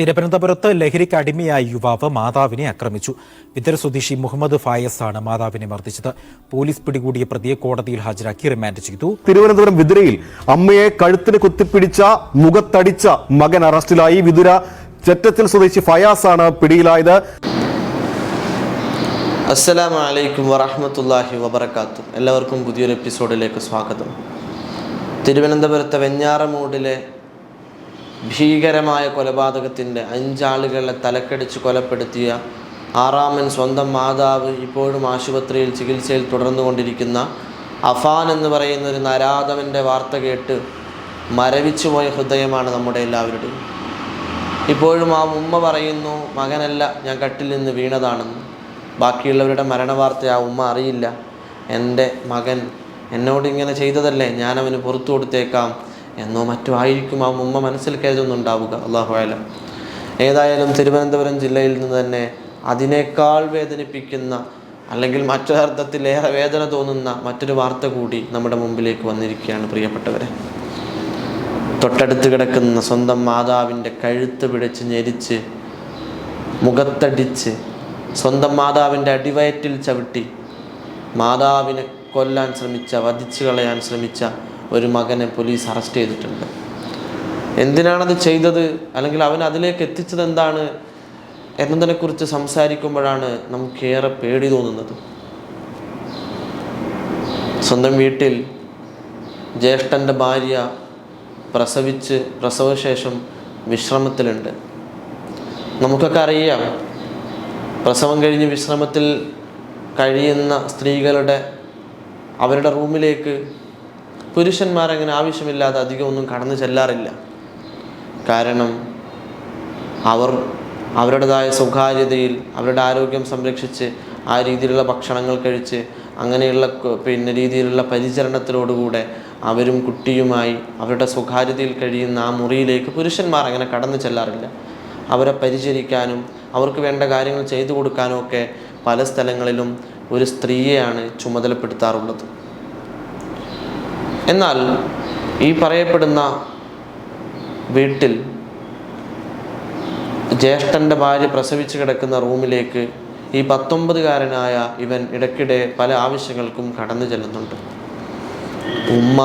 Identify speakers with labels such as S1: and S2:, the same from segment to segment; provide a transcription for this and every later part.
S1: തിരുവനന്തപുരത്ത് ലഹരിക്ക് അടിമയായ യുവാവ് മാതാവിനെ ആക്രമിച്ചു. വിതര സ്വദേശി മുഹമ്മദ് ഫായസ് ആണ് മാതാവിനെ മർദ്ദിച്ചത്. പോലീസ് പിടികൂടിയ പ്രതിയെ കോടതിയിൽ ഹാജരാക്കി റിമാൻഡ് ചെയ്തു.
S2: തിരുവനന്തപുരം വിതുരയിൽ അമ്മയെ കഴുത്തിന് കുത്തിപ്പിടിച്ച മുഖത്തടിച്ച മകൻ അറസ്റ്റിലായി. വിതുര ചെറ്റത്തിൽ സ്വദേശി ഫയാസ് ആണ് പിടിയിലായത്.
S3: അസ്സലാമു അലൈക്കും വറഹമത്തല്ലാഹി വബർക്കാത്തു എല്ലാവർക്കും പുതിയൊരു എപ്പിസോഡിലേക്ക് സ്വാഗതം. തിരുവനന്തപുരത്തെ വെഞ്ഞാറമൂടിലെ ഭീകരമായ കൊലപാതകത്തിന്റെ അഞ്ചാളുകളെ തലക്കടിച്ച് കൊലപ്പെടുത്തിയ ആറാമൻ സ്വന്തം മാതാവ് ഇപ്പോഴും ആശുപത്രിയിൽ ചികിത്സയിൽ തുടർന്നുകൊണ്ടിരിക്കുന്ന അഫാൻ എന്ന് പറയുന്ന ഒരു നരാധവന്റെ വാർത്ത കേട്ട് മരവിച്ചുപോയ ഹൃദയമാണ് നമ്മുടെ എല്ലാവരുടെയും. ഇപ്പോഴും ആ ഉമ്മ പറയുന്നു മകനല്ല ഞാൻ കട്ടിൽ നിന്ന് വീണതാണെന്ന്. ബാക്കിയുള്ളവരുടെ മരണവാർത്ത ആ ഉമ്മ അറിയില്ല. എന്റെ മകൻ എന്നോട് ഇങ്ങനെ ചെയ്തതല്ലേ? ഞാൻ പുറത്തു കൊടുത്തേക്കാം. എന്നോ മറ്റോ ആയിരിക്കും ആ ഉമ്മ മനസ്സിൽ കരുതുന്നുണ്ടാവുക. അള്ളാഹു ആലം ഏതായാലും തിരുവനന്തപുരം ജില്ലയിൽ നിന്ന് തന്നെ അതിനേക്കാൾ വേദനിപ്പിക്കുന്ന അല്ലെങ്കിൽ മറ്റൊരർത്ഥത്തിലേറെ വേദന തോന്നുന്ന മറ്റൊരു വാർത്ത കൂടി നമ്മുടെ മുമ്പിലേക്ക് വന്നിരിക്കുകയാണ് പ്രിയപ്പെട്ടവരെ. തൊട്ടടുത്ത് കിടക്കുന്ന സ്വന്തം മാതാവിന്റെ കഴുത്ത് പിടിച്ച് ഞെരിച്ച് മുഖത്തടിച്ച് സ്വന്തം മാതാവിന്റെ അടിവയറ്റിൽ ചവിട്ടി മാതാവിനെ കൊല്ലാൻ ശ്രമിച്ച വധിച്ചു കളയാൻ ശ്രമിച്ച ഒരു മകനെ പോലീസ് അറസ്റ്റ് ചെയ്തിട്ടുണ്ട്. എന്തിനാണത് ചെയ്തത്? അല്ലെങ്കിൽ അവൻ അതിലേക്ക് എത്തിച്ചത് എന്താണ്? എന്നതിനെക്കുറിച്ച് സംസാരിക്കുമ്പോഴാണ് നമുക്കേറെ പേടി തോന്നുന്നത്. സ്വന്തം വീട്ടിൽ ജ്യേഷ്ഠന്റെ ഭാര്യ പ്രസവിച്ച് പ്രസവശേഷം വിശ്രമത്തിലുണ്ട്. നമുക്കൊക്കെ അറിയാം പ്രസവം കഴിഞ്ഞ് വിശ്രമത്തിൽ കഴിയുന്ന സ്ത്രീകളുടെ അവരുടെ റൂമിലേക്ക് പുരുഷന്മാരങ്ങനെ ആവശ്യമില്ലാതെ അധികം ഒന്നും കടന്നു ചെല്ലാറില്ല. കാരണം അവർ അവരുടേതായ സ്വകാര്യതയിൽ അവരുടെ ആരോഗ്യം സംരക്ഷിച്ച് ആ രീതിയിലുള്ള ഭക്ഷണങ്ങൾ കഴിച്ച് അങ്ങനെയുള്ള പിന്നെ രീതിയിലുള്ള പരിചരണത്തിലോടുകൂടെ അവരും കുട്ടിയുമായി അവരുടെ സ്വകാര്യതയിൽ കഴിയുന്ന ആ മുറിയിലേക്ക് പുരുഷന്മാർ അങ്ങനെ കടന്നു ചെല്ലാറില്ല. അവരെ പരിചരിക്കാനും അവർക്ക് വേണ്ട കാര്യങ്ങൾ ചെയ്തു കൊടുക്കാനും ഒക്കെ പല സ്ഥലങ്ങളിലും ഒരു സ്ത്രീയെയാണ് ചുമതലപ്പെടുത്താറുള്ളത്. എന്നാൽ ഈ പറയപ്പെടുന്ന വീട്ടിൽ ജ്യേഷ്ഠന്റെ ഭാര്യ പ്രസവിച്ച് കിടക്കുന്ന റൂമിലേക്ക് ഈ പത്തൊമ്പതുകാരനായ ഇവൻ ഇടയ്ക്കിടെ പല ആവശ്യങ്ങൾക്കും കടന്നു ചെല്ലുന്നുണ്ട്. ഉമ്മ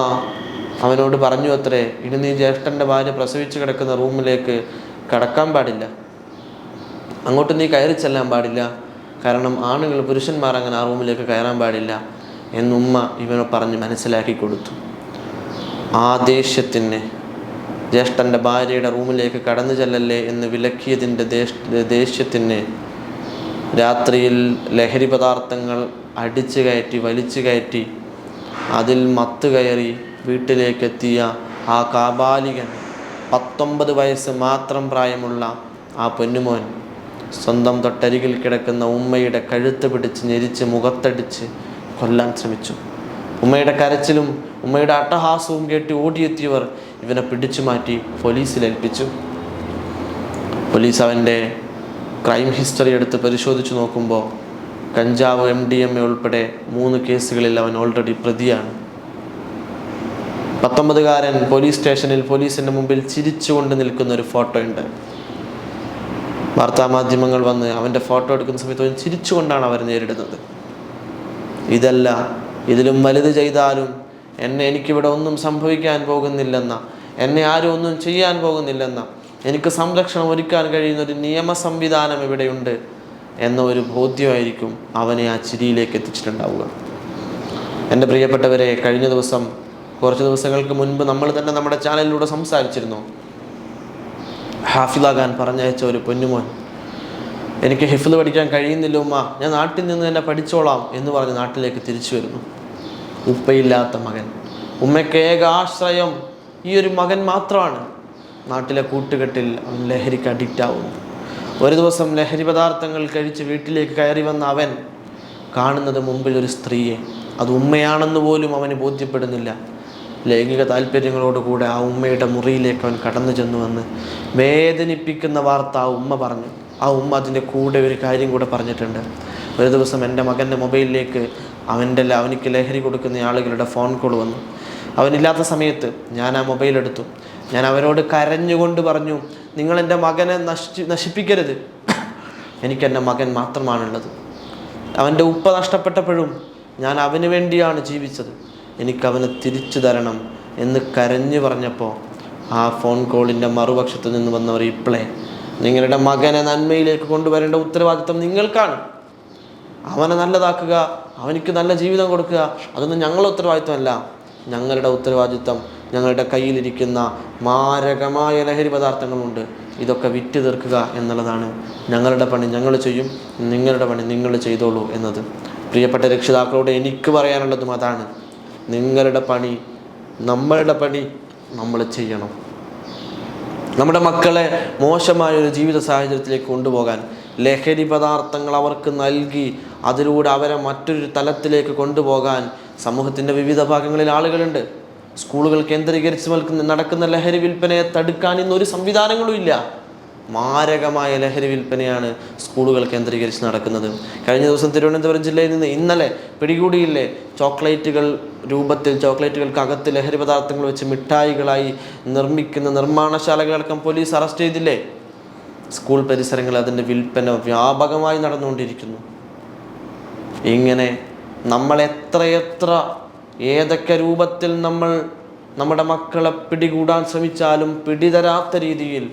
S3: അവനോട് പറഞ്ഞു അത്രേ ഇനി നീ ജ്യേഷ്ഠന്റെ ഭാര്യ പ്രസവിച്ച് കിടക്കുന്ന റൂമിലേക്ക് കടക്കാൻ പാടില്ല. അങ്ങോട്ട് നീ കയറി ചെല്ലാൻ പാടില്ല. കാരണം ആണുങ്ങൾ പുരുഷന്മാർ അങ്ങനെ ആ റൂമിലേക്ക് കയറാൻ പാടില്ല എന്നുമ്മ ഇവനെ പറഞ്ഞ് മനസ്സിലാക്കി കൊടുത്തു. ആ ദേഷ്യത്തിന് ജ്യേഷ്ഠന്റെ ഭാര്യയുടെ റൂമിലേക്ക് കടന്നു ചെല്ലല്ലേ എന്ന് വിലക്കിയതിന്റെ ദേഷ് ദേഷ്യത്തിന് രാത്രിയിൽ ലഹരി പദാർത്ഥങ്ങൾ അടിച്ചു കയറ്റി വലിച്ചു കയറ്റി അതിൽ മത്ത് കയറി വീട്ടിലേക്കെത്തിയ ആ കാബാലികൻ പത്തൊമ്പത് വയസ്സ് മാത്രം പ്രായമുള്ള ആ പൊന്നുമോൻ സ്വന്തം തൊട്ടരികിൽ കിടക്കുന്ന ഉമ്മയുടെ കഴുത്ത് പിടിച്ച് ഞെരിച്ച് മുഖത്തടിച്ച് കൊല്ലാൻ ശ്രമിച്ചു. ഉമ്മയുടെ കരച്ചിലും ഉമ്മയുടെ അട്ടഹാസവും കേട്ട് ഓടിയെത്തിയവർ ഇവനെ പിടിച്ചു മാറ്റി പോലീസിൽ ഏൽപ്പിച്ചു. പോലീസ് അവന്റെ ക്രൈം ഹിസ്റ്ററി എടുത്ത് പരിശോധിച്ചു നോക്കുമ്പോൾ കഞ്ചാവ് എം ഡി എം എ ഉൾപ്പെടെ മൂന്ന് കേസുകളിൽ അവൻ ഓൾറെഡി പ്രതിയാണ്. പത്തൊമ്പതുകാരൻ പോലീസ് സ്റ്റേഷനിൽ പോലീസിന്റെ മുമ്പിൽ ചിരിച്ചുകൊണ്ട് നിൽക്കുന്ന ഒരു ഫോട്ടോ ഉണ്ട് വാർത്താമാധ്യമങ്ങൾ വന്ന് അവന്റെ ഫോട്ടോ എടുക്കുന്ന സമയത്ത് അവൻ ചിരിച്ചുകൊണ്ടാണ് അവർ നേരിടുന്നത്. ഇതല്ല ഇതിലും വലുത് ചെയ്താലും എന്നെ എനിക്കിവിടെ ഒന്നും സംഭവിക്കാൻ പോകുന്നില്ലെന്ന. എന്നെ ആരും ഒന്നും ചെയ്യാൻ പോകുന്നില്ലെന്ന. എനിക്ക് സംരക്ഷണം ഒരുക്കാൻ കഴിയുന്ന ഒരു നിയമ സംവിധാനം ഇവിടെയുണ്ട് എന്ന ഒരു ബോധ്യമായിരിക്കും അവനെ ആ ചിരിയിലേക്ക് എത്തിച്ചിട്ടുണ്ടാവുക. എന്റെ പ്രിയപ്പെട്ടവരെ കഴിഞ്ഞ ദിവസം കുറച്ച് ദിവസങ്ങൾക്ക് മുൻപ് നമ്മൾ തന്നെ നമ്മുടെ ചാനലിലൂടെ സംസാരിച്ചിരുന്നു. ഹാഫിദാഖാൻ പറഞ്ഞയച്ച ഒരു പൊന്നുമോൻ എനിക്ക് ഹിഫിൽ പഠിക്കാൻ കഴിയുന്നില്ല ഉമ്മ. ഞാൻ നാട്ടിൽ നിന്ന് തന്നെ പഠിച്ചോളാം എന്ന് പറഞ്ഞ് നാട്ടിലേക്ക് തിരിച്ചു വരുന്നു. ഉപ്പയില്ലാത്ത മകൻ. ഉമ്മയ്ക്ക് ഏക ആശ്രയം ഈ ഒരു മകൻ മാത്രമാണ്. നാട്ടിലെ കൂട്ടുകെട്ടിൽ അവൻ ലഹരിക്ക് അഡിക്റ്റ് ആവുന്നു ഒരു ദിവസം ലഹരി പദാർത്ഥങ്ങൾ കഴിച്ച് വീട്ടിലേക്ക് കയറി വന്ന അവൻ കാണുന്നത് മുമ്പിൽ ഒരു സ്ത്രീയെ. അത് ഉമ്മയാണെന്ന് പോലും അവന് ബോധ്യപ്പെടുന്നില്ല. ലൈംഗിക താല്പര്യങ്ങളോടുകൂടെ ആ ഉമ്മയുടെ മുറിയിലേക്ക് അവൻ കടന്നു ചെന്നുവെന്ന് വേദനിപ്പിക്കുന്ന വാർത്ത ആ ഉമ്മ പറഞ്ഞു. ആ ഉമ്മ അതിന്റെ കൂടെ ഒരു കാര്യം കൂടെ പറഞ്ഞിട്ടുണ്ട്. ഒരു ദിവസം എന്റെ മകന്റെ മൊബൈലിലേക്ക് അവന്റെ അവനിക്ക് ലഹരി കൊടുക്കുന്ന ആളുകളുടെ ഫോൺ കോൾ വന്നു. അവനില്ലാത്ത സമയത്ത് ഞാൻ ആ മൊബൈൽ എടുത്തു. ഞാൻ അവരോട് കരഞ്ഞുകൊണ്ട് പറഞ്ഞു നിങ്ങൾ എന്റെ മകനെ നശി നശിപ്പിക്കരുത്. എനിക്ക് എന്റെ മകൻ മാത്രമാണുള്ളത്. അവന്റെ ഉപ്പ നഷ്ടപ്പെട്ടപ്പോഴും ഞാൻ അവന് വേണ്ടിയാണ് ജീവിച്ചത്. എനിക്കവന് തിരിച്ചു തരണം എന്ന് കരഞ്ഞു പറഞ്ഞപ്പോൾ ആ ഫോൺ കോളിന്റെ മറുപക്ഷത്ത് നിന്ന് വന്നവർ ഇപ്പോഴേ നിങ്ങളുടെ മകനെ നന്മയിലേക്ക് കൊണ്ടുവരേണ്ട ഉത്തരവാദിത്വം നിങ്ങൾക്കാണ്. അവനെ നല്ലതാക്കുക അവനിക്ക് നല്ല ജീവിതം കൊടുക്കുക അതൊന്നും ഞങ്ങളുടെ ഉത്തരവാദിത്വമല്ല. ഞങ്ങളുടെ ഉത്തരവാദിത്വം ഞങ്ങളുടെ കയ്യിലിരിക്കുന്ന മാരകമായ ലഹരി പദാർത്ഥങ്ങളുണ്ട്. ഇതൊക്കെ വിറ്റ് തീർക്കുക എന്നുള്ളതാണ് ഞങ്ങളുടെ പണി. ഞങ്ങൾ ചെയ്യും നിങ്ങളുടെ പണി നിങ്ങൾ ചെയ്തോളൂ എന്നത്. പ്രിയപ്പെട്ട രക്ഷിതാക്കളോട് എനിക്ക് പറയാനുള്ളതും അതാണ് നിങ്ങളുടെ പണി നമ്മളുടെ പണി നമ്മൾ ചെയ്യണം. നമ്മുടെ മക്കളെ മോശമായ ഒരു ജീവിത സാഹചര്യത്തിലേക്ക് കൊണ്ടുപോകാൻ ലഹരി പദാർത്ഥങ്ങൾ അവർക്ക് നൽകി അതിലൂടെ അവരെ മറ്റൊരു തലത്തിലേക്ക് കൊണ്ടുപോകാൻ സമൂഹത്തിന്റെ വിവിധ ഭാഗങ്ങളിൽ ആളുകളുണ്ട്. സ്കൂളുകൾ കേന്ദ്രീകരിച്ച് നിൽക്കുന്ന നടക്കുന്ന ലഹരി വിൽപ്പനയെ തടുക്കാൻ ഇന്നൊരു സംവിധാനങ്ങളും ഇല്ല. മാരകമായ ലഹരി വിൽപ്പനയാണ് സ്കൂളുകൾ കേന്ദ്രീകരിച്ച് നടക്കുന്നത്. കഴിഞ്ഞ ദിവസം തിരുവനന്തപുരം ജില്ലയിൽ നിന്ന് ഇന്നലെ പിടികൂടിയില്ലേ? ചോക്ലേറ്റുകൾ രൂപത്തിൽ ചോക്ലേറ്റുകൾക്കകത്ത് ലഹരി പദാർത്ഥങ്ങൾ വെച്ച് മിഠായികളായി നിർമ്മിക്കുന്ന നിർമ്മാണശാലകളടക്കം പോലീസ് അറസ്റ്റ് ചെയ്തില്ലേ? സ്കൂൾ പരിസരങ്ങളിൽ അതിന്റെ വിൽപ്പന വ്യാപകമായി നടന്നുകൊണ്ടിരിക്കുന്നു. ഇങ്ങനെ നമ്മൾ എത്രയെത്ര ഏതൊക്കെ രൂപത്തിൽ നമ്മൾ നമ്മുടെ മക്കളെ പിടികൂടാൻ ശ്രമിച്ചാലും പിടിതരാത്ത രീതിയിൽ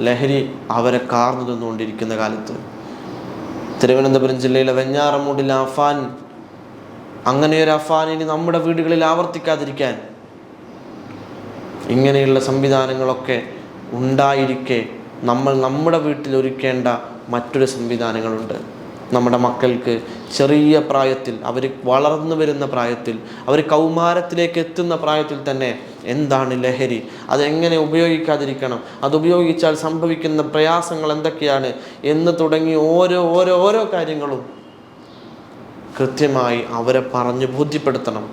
S3: ലഹരി അവരെ കാർന്നു തിന്നുകൊണ്ടിരിക്കുന്ന കാലത്ത്. തിരുവനന്തപുരം ജില്ലയിലെ വെഞ്ഞാറമൂടിൽ അഫാൻ അങ്ങനെയൊരു അഫാൻ ഇനി നമ്മുടെ വീടുകളിൽ ആവർത്തിക്കാതിരിക്കാൻ ഇങ്ങനെയുള്ള സംവിധാനങ്ങളൊക്കെ ഉണ്ടായിരിക്കെ നമ്മൾ നമ്മുടെ വീട്ടിൽ ഒരുക്കേണ്ട മറ്റൊരു സംവിധാനങ്ങളുണ്ട്. നമ്മുടെ മക്കൾക്ക് ചെറിയ പ്രായത്തിൽ അവർ വളർന്നു വരുന്ന പ്രായത്തിൽ അവർ കൗമാരത്തിലേക്ക് എത്തുന്ന പ്രായത്തിൽ തന്നെ എന്താണ് ലഹരി? അതെങ്ങനെ ഉപയോഗിക്കാതിരിക്കണം? അത് ഉപയോഗിച്ചാൽ സംഭവിക്കുന്ന പ്രയാസങ്ങൾ എന്തൊക്കെയാണ്? എന്ന് തുടങ്ങി ഓരോ ഓരോ ഓരോ കാര്യങ്ങളും കൃത്യമായി അവരെ പറഞ്ഞ് ബോധ്യപ്പെടുത്തണം.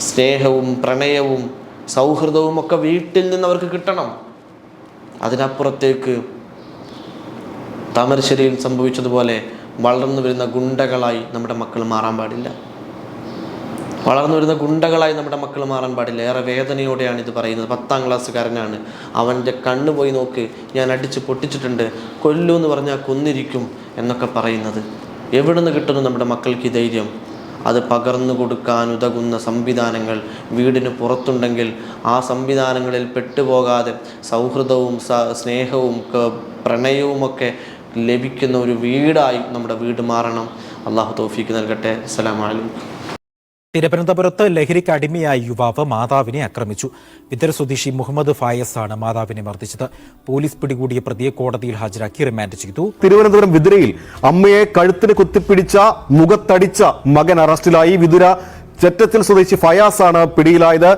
S3: സ്നേഹവും പ്രണയവും സൗഹൃദവും ഒക്കെ വീട്ടിൽ നിന്ന് അവർക്ക് കിട്ടണം. അതിനപ്പുറത്തേക്ക് താമരശ്ശേരിയിൽ സംഭവിച്ചതുപോലെ വളർന്നു വരുന്ന ഗുണ്ടകളായി നമ്മുടെ മക്കൾ മാറാൻ പാടില്ല. വളർന്നു വരുന്ന ഗുണ്ടകളായി നമ്മുടെ മക്കൾ മാറാൻ പാടില്ല. ഏറെ വേദനയോടെയാണ് ഇത് പറയുന്നത്. പത്താം ക്ലാസ്സുകാരനാണ്. അവന്റെ കണ്ണ് പോയി നോക്ക്. ഞാൻ അടിച്ച് പൊട്ടിച്ചിട്ടുണ്ട്. കൊല്ലു എന്ന് പറഞ്ഞാൽ കൊന്നിരിക്കും എന്നൊക്കെ പറയുന്നത്. എവിടെ നിന്ന് കിട്ടുന്നു നമ്മുടെ മക്കൾക്ക് ധൈര്യം? അത് പകർന്നു കൊടുക്കാൻ ഉതകുന്ന സംവിധാനങ്ങൾ വീടിന് പുറത്തുണ്ടെങ്കിൽ ആ സംവിധാനങ്ങളിൽ പെട്ടുപോകാതെ സൗഹൃദവും സ്നേഹവും പ്രണയവുമൊക്കെ ലഭിക്കുന്ന ഒരു വീടായി നമ്മുടെ വീട് മാറണം. അള്ളാഹു തോഫിക്ക് നൽകട്ടെ. അസ്സലാമലൈക്കും
S1: തിരുവനന്തപുരത്ത് ലഹരിക്ക് അടിമയായ യുവാവ് മാതാവിനെ ആക്രമിച്ചു. വിതര സ്വദേശി മുഹമ്മദ് ഫായസ് ആണ് മാതാവിനെ മർദ്ദിച്ചത്. പോലീസ് പിടികൂടിയ പ്രതിയെ കോടതിയിൽ ഹാജരാക്കി റിമാൻഡ് ചെയ്തു.
S2: തിരുവനന്തപുരം വിതുരയിൽ അമ്മയെ കഴുത്തിന് കുത്തിപ്പിടിച്ച മുഖത്തടിച്ച മകൻ അറസ്റ്റിലായി. വിതുര ചെറ്റത്തിൽ സ്വദേശി ഫയാസ് ആണ് പിടിയിലായത്.